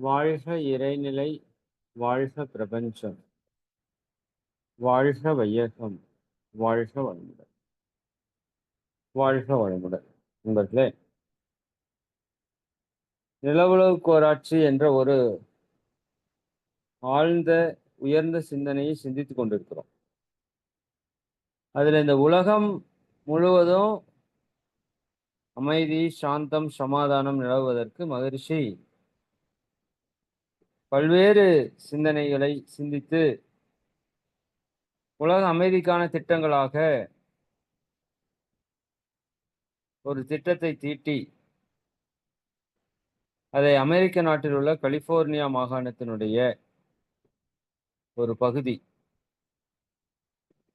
வாழ்க இறைநிலை வாழ்க பிரபஞ்சம். வாழ்க வையகம் வாழ்க வளமுடன். வாழ்க வளமுடன். நண்பர்களே நிலவுலகு கோராட்சி என்ற ஒரு ஆழ்ந்த உயர்ந்த சிந்தனையை சிந்தித்துக் கொண்டிருக்கிறோம். அதுல இந்த உலகம் முழுவதும் அமைதி சாந்தம் சமாதானம் நிலவுவதற்கு மகரிஷி பல்வேறு சிந்தனைகளை சிந்தித்து உலக அமைதிக்கான திட்டங்களாக ஒரு திட்டத்தை தீட்டி அதை அமெரிக்க நாட்டில் உள்ள கலிபோர்னியா மாகாணத்தினுடைய ஒரு பகுதி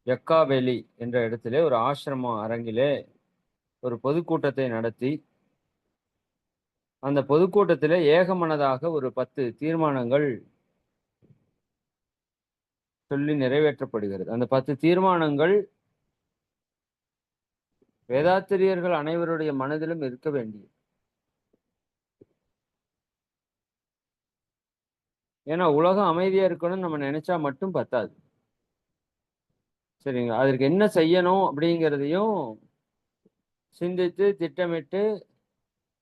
எக்காவேலி என்ற இடத்திலே ஒரு ஆசிரம அரங்கிலே ஒரு பொதுக்கூட்டத்தை நடத்தி அந்த பொதுக்கூட்டத்தில் ஏகமனதாக ஒரு பத்து தீர்மானங்கள் சொல்லி நிறைவேற்றப்படுகிறது. அந்த பத்து தீர்மானங்கள் வேதாத்திரியர்கள் அனைவருடைய மனதிலும் இருக்க வேண்டிய ஏன்னா உலகம் அமைதியா இருக்கணும்னு நம்ம நினைச்சா மட்டும் பத்தாது. சரிங்களா? அதற்கு என்ன செய்யணும் அப்படிங்கிறதையும் சிந்தித்து திட்டமிட்டு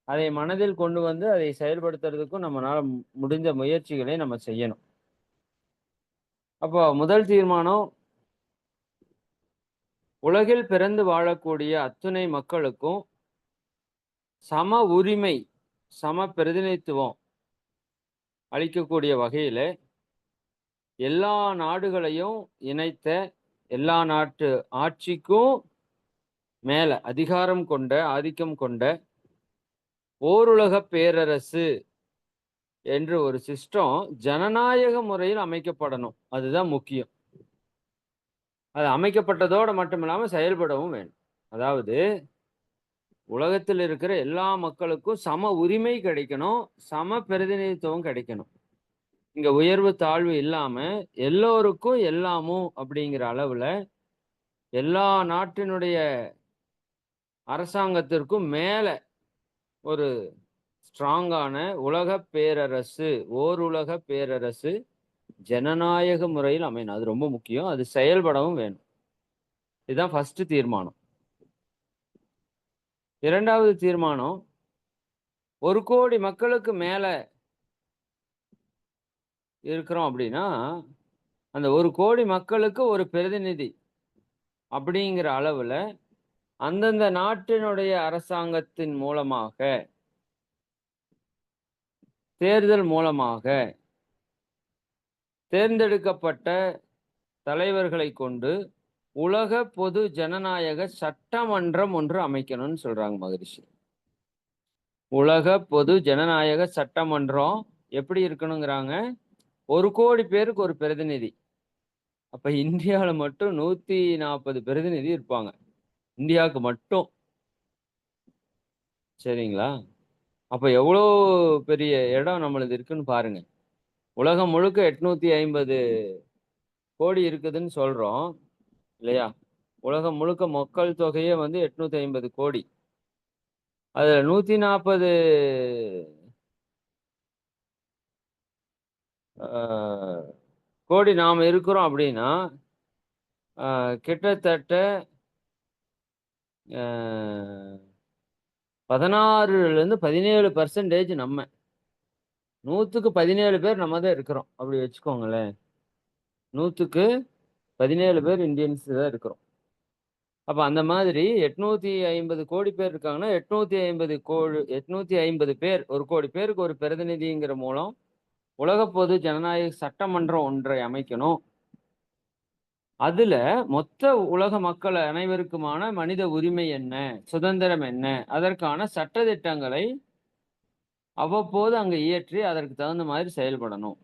அதை மனதில் கொண்டு வந்து அதை செயல்படுத்துறதுக்கும் நம்மளால முடிஞ்ச முயற்சிகளை நம்ம செய்யணும். அப்போ முதல் தீர்மானம் உலகில் பிறந்து வாழக்கூடிய அத்துணை மக்களுக்கும் சம உரிமை சம பிரதிநிதித்துவம் அளிக்கக்கூடிய வகையில எல்லா நாடுகளையும் இணைத்த எல்லா நாட்டு ஆட்சிக்கும் மேல அதிகாரம் கொண்ட ஆதிக்கம் கொண்ட ஓருலக பேரரசு என்று ஒரு சிஸ்டம் ஜனநாயக முறையில் அமைக்கப்படணும். அதுதான் முக்கியம். அது அமைக்கப்பட்டதோடு மட்டும் இல்லாமல் செயல்படவும் வேணும். அதாவது உலகத்தில் இருக்கிற எல்லா மக்களுக்கும் சம உரிமை கிடைக்கணும் சம பிரதிநிதித்துவம் கிடைக்கணும். இங்க உயர்வு தாழ்வு இல்லாம எல்லோருக்கும் எல்லாமும் அப்படிங்கிற அளவுல எல்லா நாட்டினுடைய அரசாங்கத்திற்கும் மேல ஒரு ஸ்ட்ராங்கான உலக பேரரசு ஓர் பேரரசு ஜனநாயக முறையில் அமையணும். அது ரொம்ப முக்கியம். அது செயல்படவும் வேணும். இதுதான் ஃபஸ்ட்டு தீர்மானம். இரண்டாவது தீர்மானம் ஒரு கோடி மக்களுக்கு மேலே இருக்கிறோம் அப்படின்னா அந்த ஒரு கோடி மக்களுக்கு ஒரு பிரதிநிதி அப்படிங்கிற அளவில் அந்தந்த நாட்டினுடைய அரசாங்கத்தின் மூலமாக தேர்தல் மூலமாக தேர்ந்தெடுக்கப்பட்ட தலைவர்களை கொண்டு உலக பொது ஜனநாயக சட்டமன்றம் ஒன்று அமைக்கணும்னு சொல்றாங்க மகரிஷி. உலக பொது ஜனநாயக சட்டமன்றம் எப்படி இருக்கணுங்கிறாங்க? ஒரு கோடி பேருக்கு ஒரு பிரதிநிதி. அப்ப இந்தியாவில் மட்டும் நூத்தி நாற்பது பிரதிநிதி இருப்பாங்க. இந்தியாவுக்கு மட்டும். சரிங்களா? அப்போ எவ்வளோ பெரிய இடம் நம்மளது இருக்குன்னு பாருங்க. உலகம் முழுக்க எட்நூத்தி ஐம்பது கோடி இருக்குதுன்னு சொல்றோம். இல்லையா? உலகம் முழுக்க மக்கள் தொகையே வந்து எட்நூத்தி ஐம்பது கோடி. அதுல நூத்தி நாற்பது கோடி நாம் இருக்கிறோம் அப்படின்னா கிட்டத்தட்ட பதினாறுலேருந்து பதினேழு பர்சன்டேஜ் நம்ம. நூற்றுக்கு பதினேழு பேர் நம்ம தான் இருக்கிறோம். அப்படி வச்சுக்கோங்களேன். நூற்றுக்கு பதினேழு பேர் இந்தியன்ஸ் தான் இருக்கிறோம். அப்போ அந்த மாதிரி எட்நூத்தி ஐம்பது கோடி பேர் இருக்காங்கன்னா எட்நூத்தி ஐம்பது கோடி எட்நூத்தி ஐம்பது பேர் ஒரு கோடி பேருக்கு ஒரு பிரதிநிதிங்கிற மூலம் உலக பொது ஜனநாயக சட்டமன்றம் ஒன்றை அமைக்கணும். அதுல மொத்த உலக மக்கள் அனைவருக்குமான மனித உரிமை என்ன? சுதந்திரம் என்ன? அதற்கான சட்ட திட்டங்களை அவ்வப்போது அங்க இயற்றி அதற்கு தகுந்த மாதிரி செயல்படணும்.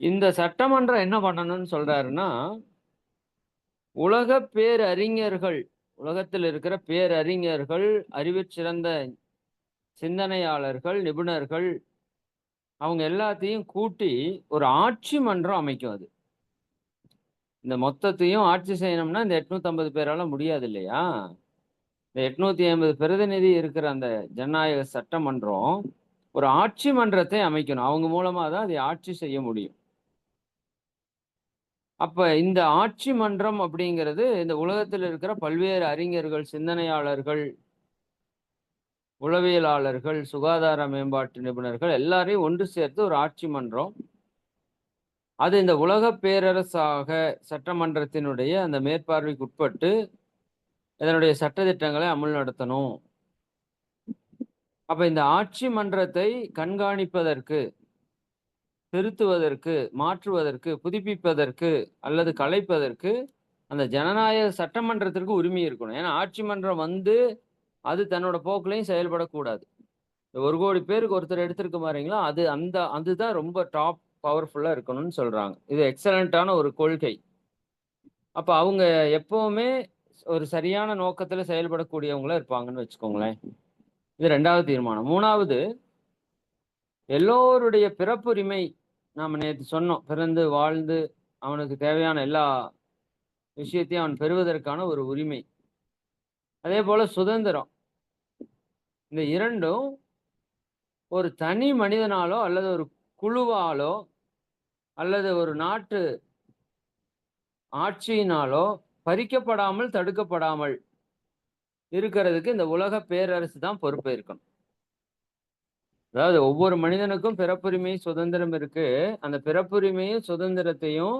இந்த சட்டமன்றம் என்ன பண்ணணும்னு சொல்றாருன்னா உலக பேரறிஞர்கள் உலகத்தில் இருக்கிற பேரறிஞர்கள் அறிவு சிறந்த சிந்தனையாளர்கள் நிபுணர்கள் அவங்க எல்லாத்தையும் கூட்டி ஒரு ஆட்சி மன்றம் அமைக்கும் அது. இந்த மொத்தத்தையும் ஆட்சி செய்யணும்னா இந்த எட்நூத்தி பேரால முடியாது இல்லையா? இந்த எட்நூத்தி ஐம்பது பிரதிநிதி இருக்கிற அந்த ஜனநாயக சட்டமன்றம் ஒரு ஆட்சி மன்றத்தை அமைக்கணும். அவங்க மூலமா தான் அதை ஆட்சி செய்ய முடியும். அப்ப இந்த ஆட்சி மன்றம் அப்படிங்கிறது இந்த உலகத்தில் இருக்கிற பல்வேறு அறிஞர்கள் சிந்தனையாளர்கள் உளவியலாளர்கள் சுகாதார மேம்பாட்டு நிபுணர்கள் எல்லாரையும் ஒன்று சேர்த்து ஒரு ஆட்சி மன்றம் அது இந்த உலக பேரரசாக சட்டமன்றத்தினுடைய அந்த மேற்பார்வைக்கு உட்பட்டு இதனுடைய சட்டத்திட்டங்களை அமல் நடத்தணும். அப்ப இந்த ஆட்சி மன்றத்தை கண்காணிப்பதற்கு திருத்துவதற்கு மாற்றுவதற்கு புதுப்பிப்பதற்கு அல்லது கலைப்பதற்கு அந்த ஜனநாயக சட்டமன்றத்திற்கு உரிமை இருக்கணும். ஏன்னா ஆட்சி மன்றம் வந்து அது தன்னோட போக்குலையும் செயல்படக்கூடாது. ஒரு கோடி பேருக்கு ஒருத்தர் எடுத்திருக்க பாருங்களா அது அந்த அதுதான் ரொம்ப டாப் பவர்ஃபுல்லாக இருக்கணும்னு சொல்கிறாங்க இது எக்ஸலண்ட்டான ஒரு கொள்கை. அப்போ அவங்க எப்போவுமே ஒரு சரியான நோக்கத்தில் செயல்படக்கூடியவங்களா இருப்பாங்கன்னு வச்சுக்கோங்களேன். இது ரெண்டாவது தீர்மானம். மூணாவது எல்லோருடைய பிறப்புரிமை நாம் நேற்று சொன்னோம். பிறந்து வாழ்ந்து அவனுக்கு தேவையான எல்லா விஷயத்தையும் அவன் பெறுவதற்கான ஒரு உரிமை. அதே போல் சுதந்திரம். இந்த இரண்டும் ஒரு தனி மனிதனாலோ அல்லது ஒரு குழுவாலோ அல்லது ஒரு நாட்டு ஆட்சியினாலோ பறிக்கப்படாமல் தடுக்கப்படாமல் இருக்கிறதுக்கு இந்த உலக பேரரசு தான் பொறுப்பேற்கணும் அதாவது ஒவ்வொரு மனிதனுக்கும் பிறப்புரிமை சுதந்திரம் இருக்கு. அந்த பிறப்புரிமையும் சுதந்திரத்தையும்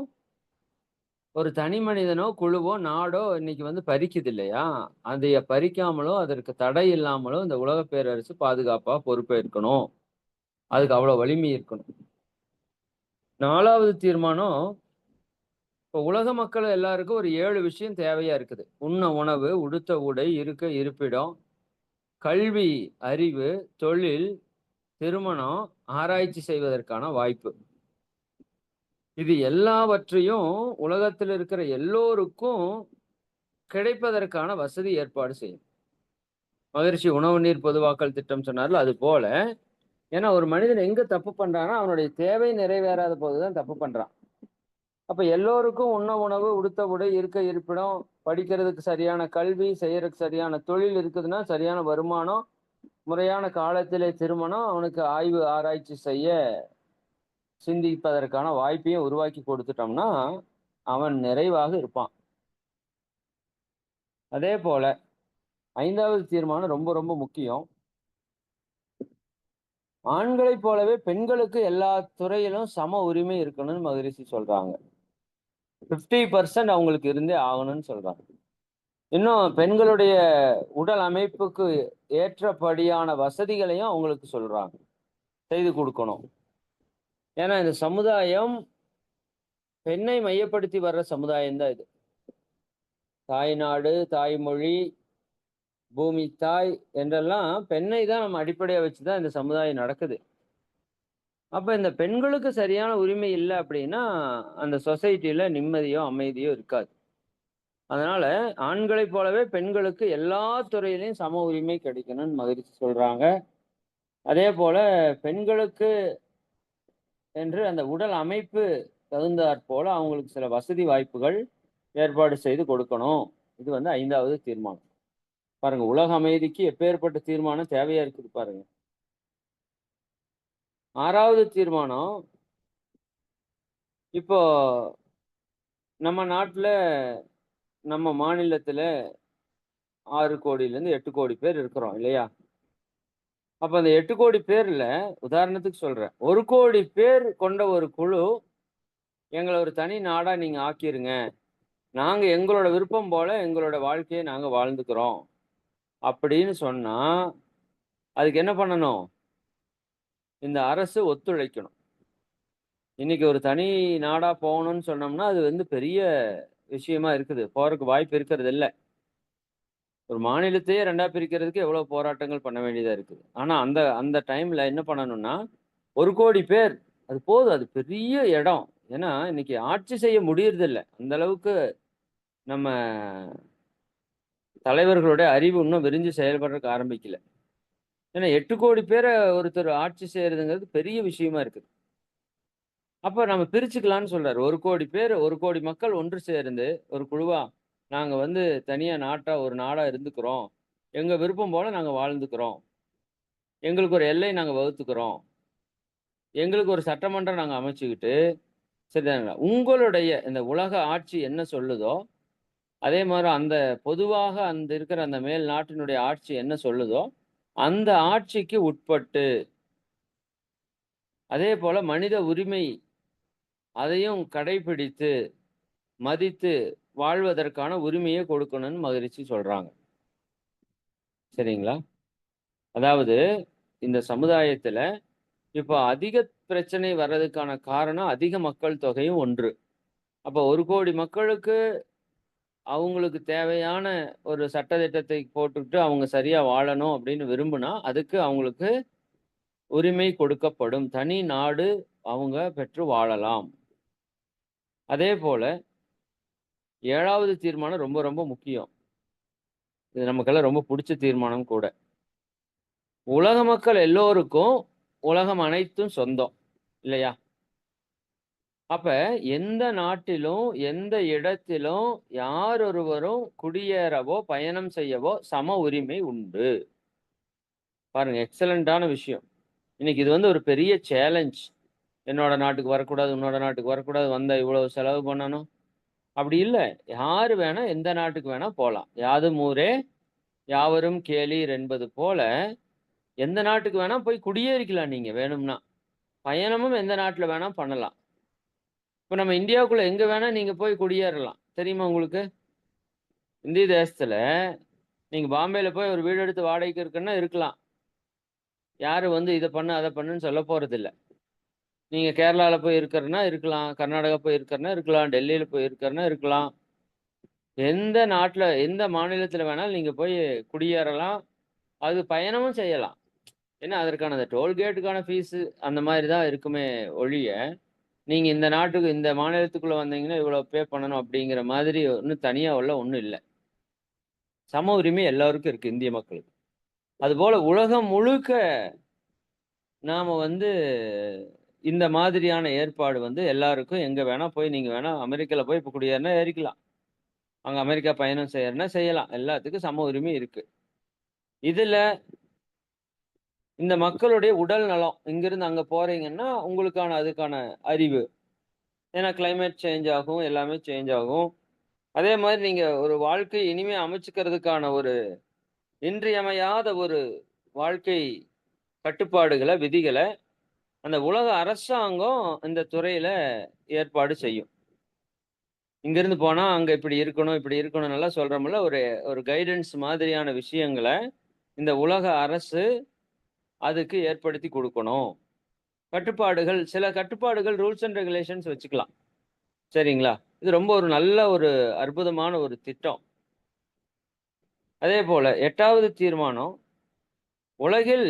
ஒரு தனி மனிதனோ குழுவோ நாடோ இன்னைக்கு வந்து பறிக்குது இல்லையா? அதைய பறிக்காமலோ அதற்கு தடை இல்லாமலோ இந்த உலக பேரரசு பாதுகாப்பா பொறுப்பேற்கணும். அதுக்கு அவ்வளவு வலிமை இருக்கணும். நாலாவது தீர்மானம் இப்போ உலக மக்கள் எல்லாருக்கும் ஒரு ஏழு விஷயம் தேவையா இருக்குது. உண்ண உணவு உடுத்த உடை இருக்க இருப்பிடம் கல்வி அறிவு தொழில் திருமணம் ஆராய்ச்சி செய்வதற்கான வாய்ப்பு. இது எல்லாவற்றையும் உலகத்தில் இருக்கிற எல்லோருக்கும் கிடைப்பதற்கான வசதி ஏற்பாடு செய்யும். மகிழ்ச்சி உணவு நீர் பொதுவாக்கல் திட்டம் சொன்னார்ல அது போல ஏன்னா ஒரு மனிதன் எங்க தப்பு பண்றான்னா அவனுடைய தேவை நிறைவேறாத போதுதான் தப்பு பண்றான். அப்ப எல்லோருக்கும் உண்ண உணவு உடுத்த உடை இருக்க இருப்பிடம் படிக்கிறதுக்கு சரியான கல்வி செய்யறதுக்கு சரியான தொழில் இருக்குதுன்னா சரியான வருமானம் முறையான காலத்திலே திருமணம் அவனுக்கு ஆய்வு ஆராய்ச்சி செய்ய சிந்திப்பதற்கான வாய்ப்பையும் உருவாக்கி கொடுத்துட்டோம்னா அவன் நிறைவாக இருப்பான். அதே போல ஐந்தாவது தீர்மானம் ரொம்ப ரொம்ப முக்கியம். ஆண்களைப் போலவே பெண்களுக்கு எல்லா துறையிலும் சம உரிமை இருக்கணும்னு மகரிஷி சொல்றாங்க. ஃபிஃப்டி பர்சன்ட் அவங்களுக்கு இருந்தே ஆகணும்னு சொல்றாங்க. இன்னும் பெண்களுடைய உடல் அமைப்புக்கு ஏற்றபடியான வசதிகளையும் அவங்களுக்கு சொல்றாங்க. செய்து கொடுக்கணும். ஏன்னா இந்த சமுதாயம் பெண்ணை மையப்படுத்தி வர்ற சமுதாயம் தான் இது. தாய்நாடு தாய்மொழி பூமி தாய் என்றெல்லாம் பெண்ணை தான் நம்ம அடிப்படையாக வச்சு தான் இந்த சமுதாயம் நடக்குது. அப்போ இந்த பெண்களுக்கு சரியான உரிமை இல்லை அப்படின்னா அந்த சொசைட்டியில் நிம்மதியோ அமைதியோ இருக்காது. அதனால ஆண்களைப் போலவே பெண்களுக்கு எல்லா துறையிலையும் சம உரிமை கிடைக்கணும்னு மகிழ்ச்சி சொல்றாங்க. அதே போல பெண்களுக்கு என்று அந்த உடல் அமைப்பு தகுந்தாற் போல அவங்களுக்கு சில வசதி வாய்ப்புகள் ஏற்பாடு செய்து கொடுக்கணும். இது வந்து ஐந்தாவது தீர்மானம். பாருங்க உலக அமைதிக்கு எப்பேற்பட்ட தீர்மானம் தேவையா இருக்குது பாருங்க. ஆறாவது தீர்மானம் இப்போ நம்ம நாட்டில் நம்ம மாநிலத்தில் ஆறு கோடியிலேருந்து எட்டு கோடி பேர் இருக்கிறோம் இல்லையா? அப்போ அந்த எட்டு கோடி பேர்ல உதாரணத்துக்கு சொல்றேன். ஒரு கோடி பேர் கொண்ட ஒரு குழு எங்களை ஒரு தனி நாடாக நீங்கள் ஆக்கிருங்க. நாங்கள் எங்களோட விருப்பம் போல் எங்களோட வாழ்க்கையை நாங்கள் வாழ்ந்துக்கிறோம். அப்படின்னு சொன்னா அதுக்கு என்ன பண்ணணும்? இந்த அரசு ஒத்துழைக்கணும். இன்னைக்கு ஒரு தனி நாடா போகணும்னு சொன்னோம்னா அது வந்து பெரிய விஷயமா இருக்குது. போறதுக்கு வாய்ப்பு இருக்கிறது இல்லை. ஒரு மாநிலத்தையே ரெண்டா பிரிக்கிறதுக்கு எவ்வளவு போராட்டங்கள் பண்ண வேண்டியதா இருக்குது. ஆனா அந்த அந்த டைம்ல என்ன பண்ணணும்னா ஒரு கோடி பேர் அது போதும். அது பெரிய இடம். ஏன்னா இன்னைக்கு ஆட்சி செய்ய முடியறதில்லை. அந்த அளவுக்கு நம்ம தலைவர்களுடைய அறிவு இன்னும் விரிஞ்சு செயல்படுறதுக்கு ஆரம்பிக்கல. ஏன்னா எட்டு கோடி பேரை ஒருத்தர் ஆட்சி செய்யறதுங்கிறது பெரிய விஷயமா இருக்குது. அப்போ நம்ம பிரிச்சுக்கலாம்னு சொல்றாரு. ஒரு கோடி பேர் ஒரு கோடி மக்கள் ஒன்று சேர்ந்து ஒரு குழுவா நாங்கள் வந்து தனியாக நாட்டாக ஒரு நாடாக இருந்துக்கிறோம். எங்கள் விருப்பம் போல நாங்கள் வாழ்ந்துக்கிறோம். எங்களுக்கு ஒரு எல்லை நாங்கள் வகுத்துக்கிறோம். எங்களுக்கு ஒரு சட்டமன்றம் நாங்கள் அமைச்சுக்கிட்டு, சரிதானுங்களா? உங்களுடைய இந்த உலக ஆட்சி என்ன சொல்லுதோ, அதே மாதிரி அந்த பொதுவாக அந்த இருக்கிற அந்த மேல் நாட்டினுடைய ஆட்சி என்ன சொல்லுதோ, அந்த ஆட்சிக்கு உட்பட்டு அதே போல மனித உரிமை அதையும் கடைபிடித்து, மதித்து வாழ்வதற்கான உரிமையை கொடுக்கணும்னு மகிழ்ச்சி சொல்றாங்க. சரிங்களா? அதாவது இந்த சமுதாயத்துல இப்போ அதிக பிரச்சனை வர்றதுக்கான காரணம் அதிக மக்கள் தொகையும் ஒன்று. அப்போ ஒரு கோடி மக்களுக்கு அவங்களுக்கு தேவையான ஒரு சட்டத்திட்டத்தை போட்டுட்டு அவங்க சரியா வாழணும் அப்படின்னு விரும்புனா, அதுக்கு அவங்களுக்கு உரிமை கொடுக்கப்படும். தனி நாடு அவங்க பெற்று வாழலாம். அதே போல ஏழாவது தீர்மானம் ரொம்ப ரொம்ப முக்கியம். இது நமக்கெல்லாம் ரொம்ப புடிச்ச தீர்மானம் கூட. உலக மக்கள் எல்லோருக்கும் உலகம் அனைத்தும் சொந்தம். இல்லையா? அப்ப எந்த நாட்டிலும், எந்த இடத்திலும் யாரொருவரும் குடியேறவோ, பயணம் செய்யவோ சம உரிமை உண்டு. பாருங்க எக்ஸலண்டான விஷயம். இன்னைக்கு இது வந்து ஒரு பெரிய சேலஞ்ச். என்னோட நாட்டுக்கு வரக்கூடாது, உன்னோட நாட்டுக்கு வரக்கூடாது, வந்தா இவ்வளவு செலவு பண்ணணும். அப்படி இல்ல. யாரு வேணா எந்த நாட்டுக்கு வேணா போகலாம் யாதும் ஊரே யாவரும் கேளீர் என்பது போல, எந்த நாட்டுக்கு வேணா போய் குடியேறிக்கலாம் நீங்க வேணும்னா. பயணமும் எந்த நாட்டுல வேணா பண்ணலாம். இப்போ நம்ம இந்தியாவுக்குள்ள எங்க வேணா நீங்க போய் குடியேறலாம். தெரியுமா உங்களுக்கு? இந்திய தேசத்துல நீங்க பாம்பேல போய் ஒரு வீடு எடுத்து வாடகைக்கு இருக்குன்னா இருக்கலாம். யாரும் வந்து இதை பண்ணு, அதை பண்ணுன்னு சொல்ல போகிறதில்ல நீங்க கேரளால போய் இருக்கிறனா இருக்கலாம். கர்நாடகா போய் இருக்கிறனா இருக்கலாம். டெல்லியில போய் இருக்கிறன்னா இருக்கலாம். எந்த நாட்டில் எந்த மாநிலத்தில் வேணாலும் நீங்கள் போய் குடியேறலாம். அது பயணமும் செய்யலாம். ஏன்னா அதற்கான அந்த டோல்கேட்டுக்கான ஃபீஸு அந்த மாதிரி தான் இருக்குமே ஒழிய, நீங்க இந்த நாட்டுக்கு இந்த மாநிலத்துக்குள்ள வந்தீங்கன்னா இவ்வளவு பே பண்ணணும் அப்படிங்கிற மாதிரி ஒண்ணும் தனியா உள்ள ஒன்றும் இல்ல. சம உரிமை எல்லாருக்கும் இருக்கு இந்திய மக்களுக்கு. அதுபோல உலகம் முழுக்க நாம வந்து இந்த மாதிரியான ஏற்பாடு வந்து எல்லாருக்கும் எங்க வேணா போய் நீங்க வேணா அமெரிக்கால போய் இப்ப குடியேறினா ஏறிக்கலாம். அங்க அமெரிக்கா பயணம் செய்யறன்னா செய்யலாம். எல்லாத்துக்கும் சம உரிமை இருக்கு. இதுல இந்த மக்களுடைய உடல் நலம். இங்கிருந்து அங்க போறீங்கன்னா, உங்களுக்கான அதுக்கான அறிவு. ஏன்னா கிளைமேட் சேஞ்ச் ஆகும். எல்லாமே சேஞ்ச் ஆகும். அதே மாதிரி நீங்க ஒரு வாழ்க்கை இனிமே அமைச்சுக்கிறதுக்கான ஒரு இன்றியமையாத ஒரு வாழ்க்கை கட்டுப்பாடுகளை விதிகளை அந்த உலக அரசாங்கம் இந்த துறையில ஏற்பாடு செய்யும். இங்கிருந்து போனா அங்க இப்படி இருக்கணும், இப்படி இருக்கணும்னெல்லாம் சொல்றோம்ல, ஒரு ஒரு கைடன்ஸ் மாதிரியான விஷயங்கள இந்த உலக அரசு அதுக்கு ஏற்படுத்தி கொடுக்கணும் கட்டுப்பாடுகள் சில கட்டுப்பாடுகள் ரூல்ஸ் அண்ட் ரெகுலேஷன்ஸ் வச்சுக்கலாம். சரிங்களா? இது ரொம்ப ஒரு நல்ல ஒரு அற்புதமான ஒரு திட்டம். அதே போல எட்டாவது தீர்மானம், உலகில்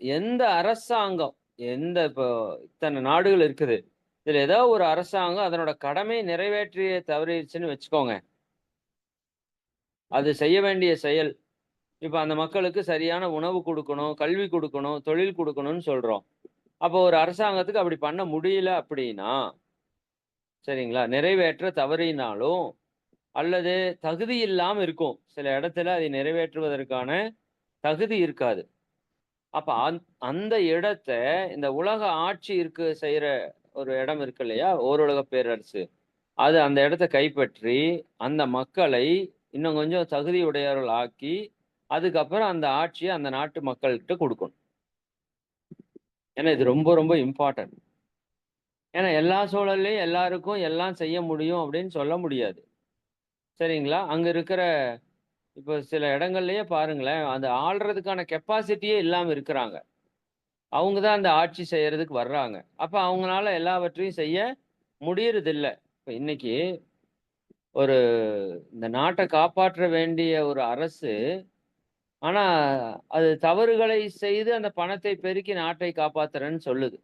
எந்த அரசாங்கம், எந்த இப்போ இத்தனை நாடுகள் இருக்குது. இதில் ஏதோ ஒரு அரசாங்கம் அதனோட கடமை நிறைவேற்றிய தவறிடுச்சுன்னு வச்சுக்கோங்க. அது செய்ய வேண்டிய செயல். இப்போ அந்த மக்களுக்கு சரியான உணவு கொடுக்கணும் கல்வி கொடுக்கணும் தொழில் கொடுக்கணும்னு சொல்கிறோம் அப்போ ஒரு அரசாங்கத்துக்கு அப்படி பண்ண முடியல அப்படின்னா சரிங்களா? நிறைவேற்ற தவறினாலும், அல்லது தகுதி இல்லாமல் இருக்கும். சில இடத்துல அதை நிறைவேற்றுவதற்கான தகுதி இருக்காது. அப்போ அந் அந்த இடத்த இந்த உலக ஆட்சி இருக்கு செய்கிற ஒரு இடம் இருக்கு இல்லையா? ஓருலக பேரரசு. அது அந்த இடத்த கைப்பற்றி, அந்த மக்களை இன்னும் கொஞ்சம் தகுதியுடையவர்கள் ஆக்கி, அதுக்கப்புறம் அந்த ஆட்சியை அந்த நாட்டு மக்கள்கிட்ட கொடுக்கணும் ஏன்னா இது ரொம்ப ரொம்ப இம்பார்ட்டன்ட். ஏன்னா எல்லா சூழல்லையும் எல்லாருக்கும் எல்லாம் செய்ய முடியும் அப்படின்னு சொல்ல முடியாது. சரிங்களா? அங்கே இருக்கிற இப்போ சில இடங்கள்லயே பாருங்களேன், அந்த ஆள்றதுக்கான கெப்பாசிட்டியே இல்லாமல் இருக்கிறாங்க. அவங்க தான் அந்த ஆட்சி செய்யறதுக்கு வர்றாங்க. அப்போ அவங்களால எல்லாவற்றையும் செய்ய முடியறதில்லை இப்போ இன்னைக்கு ஒரு இந்த நாட்டை காப்பாற்ற வேண்டிய ஒரு அரசு, ஆனா அது தவறுகளை செய்து அந்த பணத்தை பெருக்கி நாட்டை காப்பாத்துறேன்னு சொல்லுது.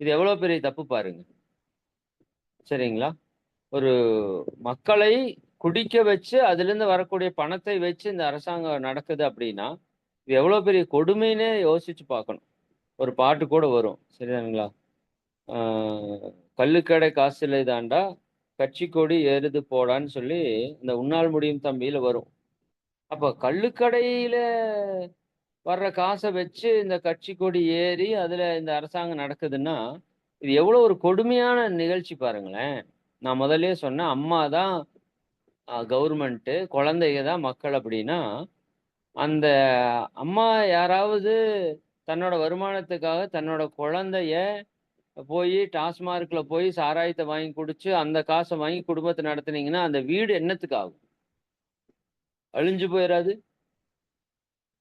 இது எவ்வளவு பெரிய தப்பு பாருங்க. சரிங்களா? ஒரு மக்களை குடிக்க வச்சு, அதுலேருந்து வரக்கூடிய பணத்தை வச்சு இந்த அரசாங்கம் நடக்குது அப்படின்னா, இது எவ்வளோ பெரிய கொடுமைன்னு யோசிச்சு பார்க்கணும். ஒரு பாட்டு கூட வரும். சரிதானுங்களா? கல்லுக்கடை காசு இல்லை தாண்டா, கட்சி கொடி ஏறுது போடான்னு" சொல்லி இந்த "உன்னால் முடியும் தம்பியில" வரும். அப்ப கள்ளுக்கடையில வர்ற காசை வச்சு இந்த கட்சி கொடி ஏறி அதுல இந்த அரசாங்கம் நடக்குதுன்னா இது எவ்வளவு ஒரு கொடுமையான நிகழ்ச்சி பாருங்களேன். நான் முதல்ல சொன்னேன் அம்மா தான் கவர்மெண்ட்டு குழந்தைங்க தான் மக்கள் அப்படின்னா அந்த அம்மா யாராவது தன்னோட வருமானத்துக்காக தன்னோட குழந்தைய போய் டாஸ்மார்க்ல போய் சாராயத்தை வாங்கி குடிச்சு அந்த காசை வாங்கி குடும்பத்தை நடத்துனீங்கன்னா அந்த வீடு என்னத்துக்கு ஆகும்? அழிஞ்சு போயிடாது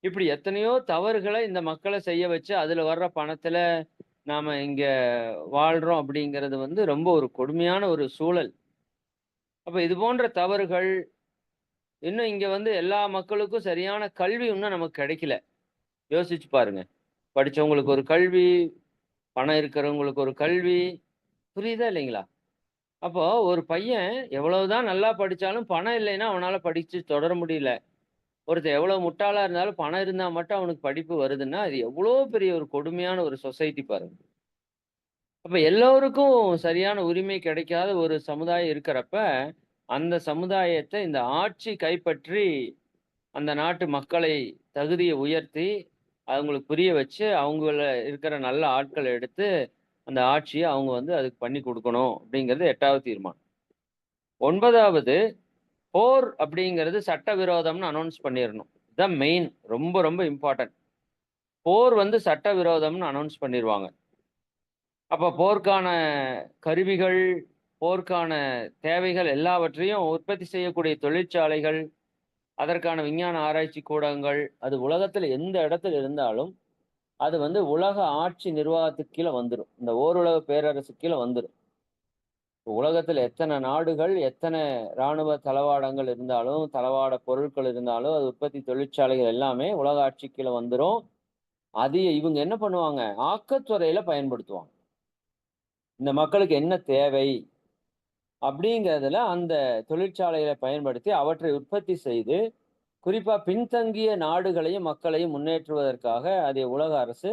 இப்படி எத்தனையோ தவறுகளை இந்த மக்களை செய்ய வச்சு அதுல வர்ற பணத்துல நாம இங்க வாழ்றோம் அப்படிங்கிறது வந்து ரொம்ப ஒரு கொடுமையான ஒரு சூழல். அப்ப இது போன்ற தவறுகள் இன்னும் இங்க வந்து எல்லா மக்களுக்கும் சரியான கல்வி இன்னும் நமக்கு கிடைக்கல. யோசிச்சு பாருங்க. படிச்சவங்களுக்கு ஒரு கல்வி பணம் இருக்கிறவங்களுக்கு ஒரு கல்வி. புரியுதா இல்லைங்களா? அப்போ ஒரு பையன் எவ்வளவுதான் நல்லா படிச்சாலும் பணம் இல்லைன்னா அவனால படிச்சு தொடர முடியல. ஒருத்தர் எவ்வளவு முட்டாளா இருந்தாலும் பணம் இருந்தா மட்டும் அவனுக்கு படிப்பு வருதுன்னா அது எவ்வளோ பெரிய ஒரு கொடுமையான ஒரு சொசைட்டி பாருங்க. அப்ப எல்லோருக்கும் சரியான உரிமை கிடைக்காத ஒரு சமுதாயம் இருக்கிறப்ப அந்த சமுதாயத்தை இந்த ஆட்சி கைப்பற்றி அந்த நாட்டு மக்களை தகுதியை உயர்த்தி அவங்களுக்கு புரிய வச்சு அவங்கள இருக்கிற நல்ல ஆட்களை எடுத்து அந்த ஆட்சியை அவங்க வந்து அதுக்கு பண்ணி கொடுக்கணும் அப்படிங்கிறது எட்டாவது தீர்மானம். ஒன்பதாவது போர் அப்படிங்கிறது சட்டவிரோதம்னு அனௌன்ஸ் பண்ணிடணும் இதுதான் மெயின் ரொம்ப ரொம்ப இம்பார்ட்டன்ட் போர் வந்து சட்டவிரோதம்னு அனௌன்ஸ் பண்ணிடுவாங்க அப்போ போர்க்கான கருவிகள் போர்க்கான தேவைகள் எல்லாவற்றையும் உற்பத்தி செய்யக்கூடிய தொழிற்சாலைகள் அதற்கான விஞ்ஞான ஆராய்ச்சி கூடங்கள் அது உலகத்தில் எந்த இடத்துல இருந்தாலும் அது வந்து உலக ஆட்சி நிர்வாகத்துக்கு கீழே வந்துடும் இந்த ஓருலக பேரரசு கீழே வந்துடும் உலகத்துல எத்தனை நாடுகள் எத்தனை இராணுவ தளவாடங்கள் இருந்தாலும் தளவாட பொருட்கள் இருந்தாலும் அது உற்பத்தி தொழிற்சாலைகள் எல்லாமே உலக ஆட்சி கீழே வந்துடும் அது இவங்க என்ன பண்ணுவாங்க? ஆக்கத்துறையில பயன்படுத்துவாங்க. இந்த மக்களுக்கு என்ன தேவை? அப்படிங்கிறதுல அந்த தொழிற்சாலைகளை பயன்படுத்தி அவற்றை உற்பத்தி செய்து குறிப்பாக பின்தங்கிய நாடுகளையும் மக்களையும் முன்னேற்றுவதற்காக அதை உலக அரசு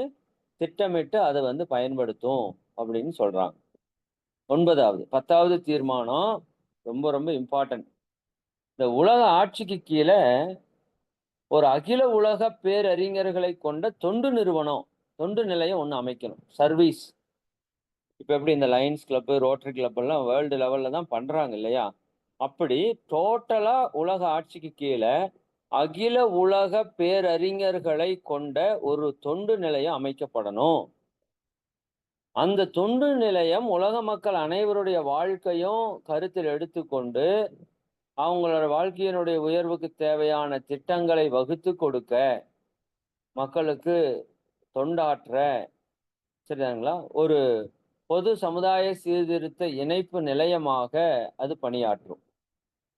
திட்டமிட்டு அதை வந்து பயன்படுத்தும் அப்படின்னு சொல்கிறாங்க ஒன்பதாவது பத்தாவது தீர்மானம் ரொம்ப ரொம்ப இம்பார்ட்டன்ட் இந்த உலக ஆட்சிக்கு கீழே ஒரு அகில உலக பேரறிஞர்களை கொண்ட தொண்டு நிறுவனம் தொண்டு நிலையம் ஒன்று அமைக்கணும். சர்வீஸ் இப்போ எப்படி இந்த லயன்ஸ் கிளப்பு ரோட்டரி கிளப் எல்லாம் வேர்ல்டு லெவலில் தான் பண்ணுறாங்க இல்லையா? அப்படி டோட்டலாக உலக ஆட்சிக்கு கீழே அகில உலக பேரறிஞர்களை கொண்ட ஒரு தொண்டு நிலையம் அமைக்கப்படணும். அந்த தொண்டு நிலையம் உலக மக்கள் அனைவருடைய வாழ்க்கையும் கருத்தில் எடுத்துக்கொண்டு அவங்களோட வாழ்க்கையினுடைய உயர்வுக்கு தேவையான திட்டங்களை வகுத்து கொடுக்க மக்களுக்கு தொண்டாற்ற சரிதாங்களா ஒரு பொது சமுதாய சீர்திருத்த இணைப்பு நிலையமாக அது பணியாற்றும்.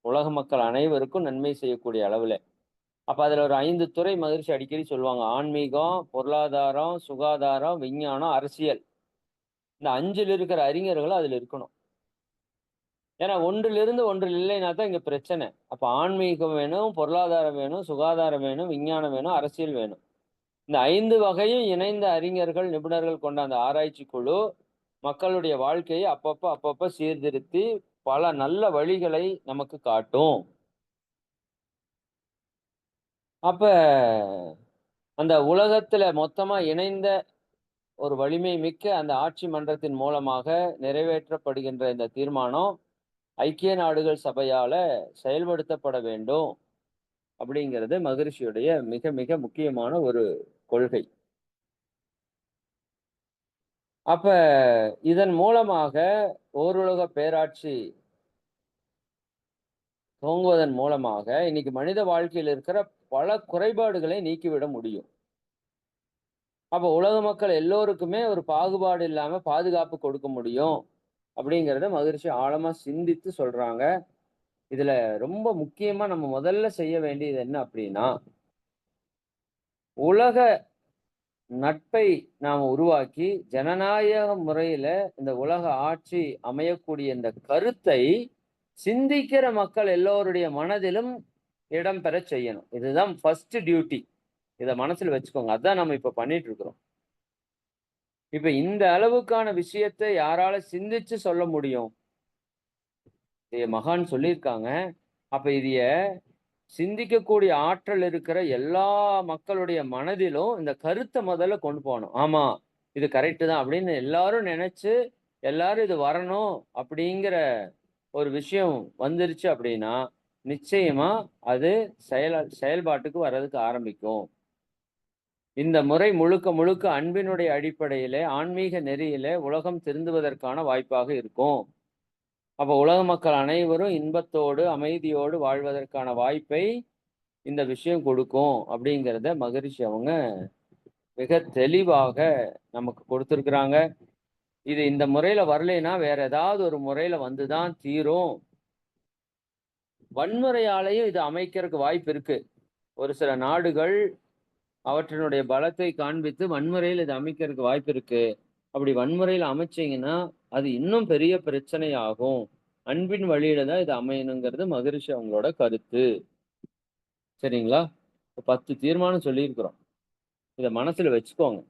உலக மக்கள் அனைவருக்கும் நன்மை செய்யக்கூடிய அளவில். அப்போ அதில் ஒரு ஐந்து துறை மகிழ்ச்சி அடிக்கடி சொல்லுவாங்க. ஆன்மீகம் பொருளாதாரம் சுகாதாரம் விஞ்ஞானம் அரசியல். இந்த அஞ்சில் இருக்கிற அறிஞர்களும் அதில் இருக்கணும். ஏன்னா ஒன்றிலிருந்து ஒன்றில் இல்லைன்னா தான் இங்கே பிரச்சனை. அப்போ ஆன்மீகம் வேணும் பொருளாதாரம் வேணும் சுகாதாரம் வேணும் விஞ்ஞானம் வேணும் அரசியல் வேணும். இந்த ஐந்து வகையும் இணைந்த அறிஞர்கள் நிபுணர்கள் கொண்ட அந்த ஆராய்ச்சி குழு மக்களுடைய வாழ்க்கையை அப்பப்போ அப்பப்போ சீர்திருத்தி பல நல்ல வழிகளை நமக்கு காட்டும். அப்ப அந்த உலகத்துல மொத்தமா இணைந்த ஒரு வலிமை மிக்க அந்த ஆட்சி மன்றத்தின் மூலமாக நிறைவேற்றப்படுகின்ற இந்த தீர்மானம் ஐக்கிய நாடுகள் சபையால செயல்படுத்தப்பட வேண்டும் அப்படிங்கிறது மகரிஷியுடைய மிக மிக முக்கியமான ஒரு கொள்கை. அப்ப இதன் மூலமாக ஓருலக பேராட்சி துவங்குவதன் மூலமாக இன்னைக்கு மனித வாழ்க்கையில் இருக்கிற பல குறைபாடுகளை நீக்கிவிட முடியும். அப்ப உலக மக்கள் எல்லோருக்குமே ஒரு பாகுபாடு இல்லாம பாதுகாப்பு கொடுக்க முடியும் அப்படிங்கிறத மகிழ்ச்சி ஆழமா சிந்தித்து சொல்றாங்க. இதுல ரொம்ப முக்கியமா நம்ம முதல்ல செய்ய வேண்டியது என்ன அப்படின்னா உலக நட்பை நாம் உருவாக்கி ஜனநாயக முறையில இந்த உலக ஆட்சி அமையக்கூடிய இந்த கருத்தை சிந்திக்கிற மக்கள் எல்லோருடைய மனதிலும் இடம்பெற செய்யணும். இதுதான் ஃபர்ஸ்ட் டியூட்டி இதை மனசுல வச்சுக்கோங்க. அதான் நம்ம இப்ப பண்ணிட்டு இருக்கிறோம் இப்ப இந்த அளவுக்கான விஷயத்தை யாரால சிந்திச்சு சொல்ல முடியும்? மகான் சொல்லியிருக்காங்க. அப்ப இதைய சிந்திக்கக்கூடிய ஆற்றல் இருக்கிற எல்லா மக்களுடைய மனதிலும் இந்த கருத்தை முதல்ல கொண்டு போகணும். ஆமா இது கரெக்டு தான் அப்படின்னு எல்லாரும் நினைச்சு எல்லாரும் இது வரணும் அப்படிங்கிற ஒரு விஷயம் வந்துருச்சு அப்படின்னா நிச்சயமா அது செயல செயல்பாட்டுக்கு வர்றதுக்கு ஆரம்பிக்கும். இந்த முறை முழுக்க முழுக்க அன்பினுடைய அடிப்படையிலே ஆன்மீக நெறியிலே உலகம் திருந்துவதற்கான வாய்ப்பாக இருக்கும். அப்போ உலக மக்கள் அனைவரும் இன்பத்தோடு அமைதியோடு வாழ்வதற்கான வாய்ப்பை இந்த விஷயம் கொடுக்கும் அப்படிங்கிறத மகிழ்ச்சி அவங்க மிக தெளிவாக நமக்கு கொடுத்துருக்குறாங்க. இது இந்த முறையில் வரலைன்னா வேற ஏதாவது ஒரு முறையில் வந்து தான் தீரும். வன்முறையாலையும் இது அமைக்கிறதுக்கு வாய்ப்பு இருக்கு. ஒரு சில நாடுகள் அவற்றினுடைய பலத்தை காண்பித்து வன்முறையில் இது அமைக்கிறதுக்கு வாய்ப்பு இருக்கு. அப்படி வன்முறையில் அமைச்சீங்கன்னா அது இன்னும் பெரிய பிரச்சனை ஆகும் அன்பின் வழியில தான் இது அமையணுங்கிறது மகரிஷி அவங்களோட கருத்து. சரிங்களா? இப்போ பத்து தீர்மானம் சொல்லியிருக்கிறோம். இதை மனசுல வச்சுக்கோங்க.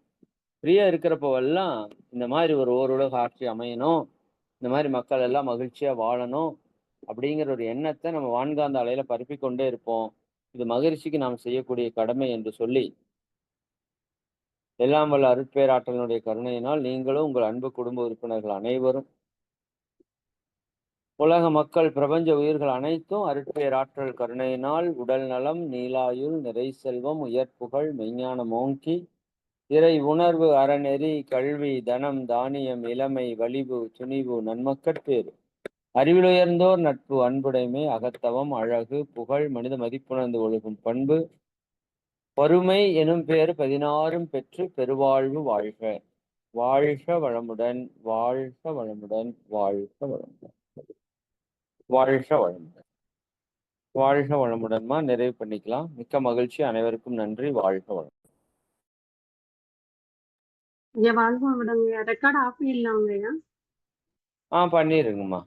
ஃப்ரீயா இருக்கிறப்பவெல்லாம் இந்த மாதிரி ஒரு ஓருலக ஆட்சி அமையணும். இந்த மாதிரி மக்கள் எல்லாம் மகிழ்ச்சியா வாழணும். அப்படிங்கிற ஒரு எண்ணத்தை நம்ம வான்காந்த அலையில பரப்பிக்கொண்டே இருப்போம். இது மகிழ்ச்சிக்கு நாம் செய்யக்கூடிய கடமை என்று சொல்லி. எல்லாம் வல்ல அருட்பேராற்றலினுடைய கருணையினால் நீங்களும் உங்கள் அன்பு குடும்ப உறுப்பினர்கள் அனைவரும். உலக மக்கள் பிரபஞ்ச உயிர்கள் அனைத்தும் அருட்பேராற்றல் கருணையினால் உடல் நலம் நீலாயுள் நிறை செல்வம் உயர்ப்புகள் மெய்ஞான மோங்கி இறை உணர்வு அறநெறி கல்வி தனம் தானியம் இளமை வலிவு துணிவு நன்மக்கட்பேறு. அறிவிலுயர்ந்தோர் நட்பு அன்புடைமை அகத்தவம் அழகு புகழ் மனித மதிப்புணர்ந்து ஒழுகும் பண்பு பொறுமை எனும் பேர் பதினாறும் பெற்று பெருவாழ்வு வாழ்க. வாழ்க வளமுடன் வாழ்க வளமுடன் வாழ்க வளமுடன். வாழ்க வளமுடன். வாழ்க வளமுடன்மா நிறைவு பண்ணிக்கலாம். மிக்க மகிழ்ச்சி. அனைவருக்கும் நன்றி. வாழ்க வளம் ரெக்கார்ட் ஆஃப் பண்ணலாங்கய்யா ஆ பண்ணிருங்கம்மா.